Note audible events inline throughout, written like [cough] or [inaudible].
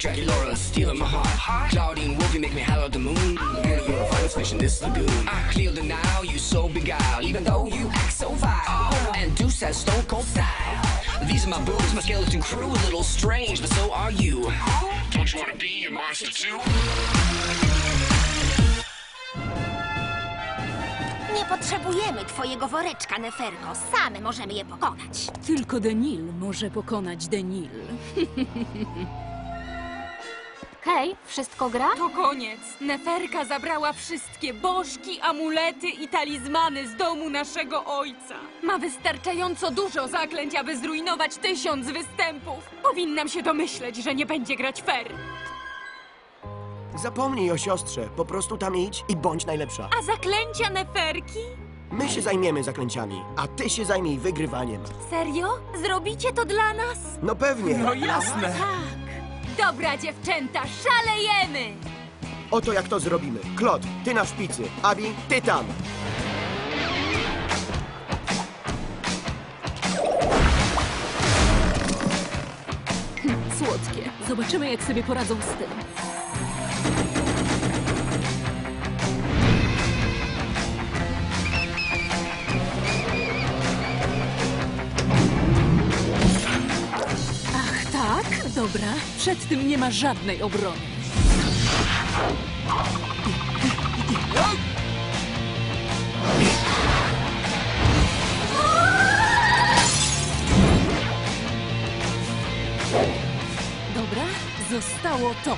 Dracula stealing my heart. Claudine Wolf, you make me at the moon. Girl, you're a fish in this lagoon. I clear the now, you so beguiled, even though you act so vile. And Deuce has stone cold style. These are my boobs, my skeleton crew, a little strange, but so are you. Don't you wanna be a monster too? Nie potrzebujemy twojego woreczka, Neferko. Same możemy je pokonać. Tylko Denil może pokonać Denil. [laughs] Hej, wszystko gra? To koniec. Neferka zabrała wszystkie bożki, amulety i talizmany z domu naszego ojca. Ma wystarczająco dużo zaklęć, aby zrujnować tysiąc występów. Powinnam się domyśleć, że nie będzie grać fair. Zapomnij o siostrze. Po prostu tam idź i bądź najlepsza. A zaklęcia Neferki? My się zajmiemy zaklęciami, a ty się zajmij wygrywaniem. Serio? Zrobicie to dla nas? No pewnie. No jasne. Tak. Dobra, dziewczęta, szalejemy! Oto jak to zrobimy. Klot, ty na szpicy. Abi, ty tam. Słodkie. Zobaczymy, jak sobie poradzą z tym. Dobra. Przed tym nie ma żadnej obrony. Dobra, zostało to.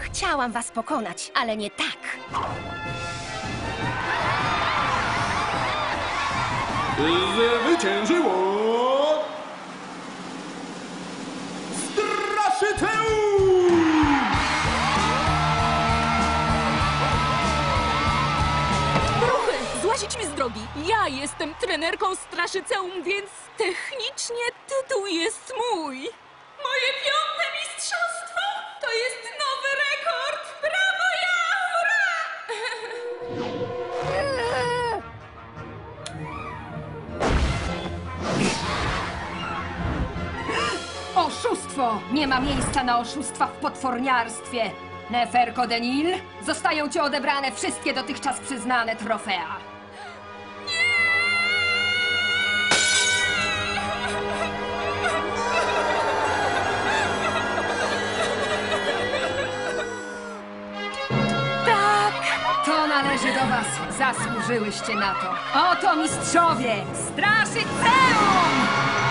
Chciałam was pokonać, ale nie tak. Zwyciężyło Straszyceum! Ruchy! Złazić mi z drogi! Ja jestem trenerką Straszyceum, więc technicznie tytuł jest mój! Oszustwo! Nie ma miejsca na oszustwa w potworniarstwie. Neferko Denil, zostają ci odebrane wszystkie dotychczas przyznane trofea. Tak! To należy do was. Zasłużyłyście na to. Oto mistrzowie! Straszyceum!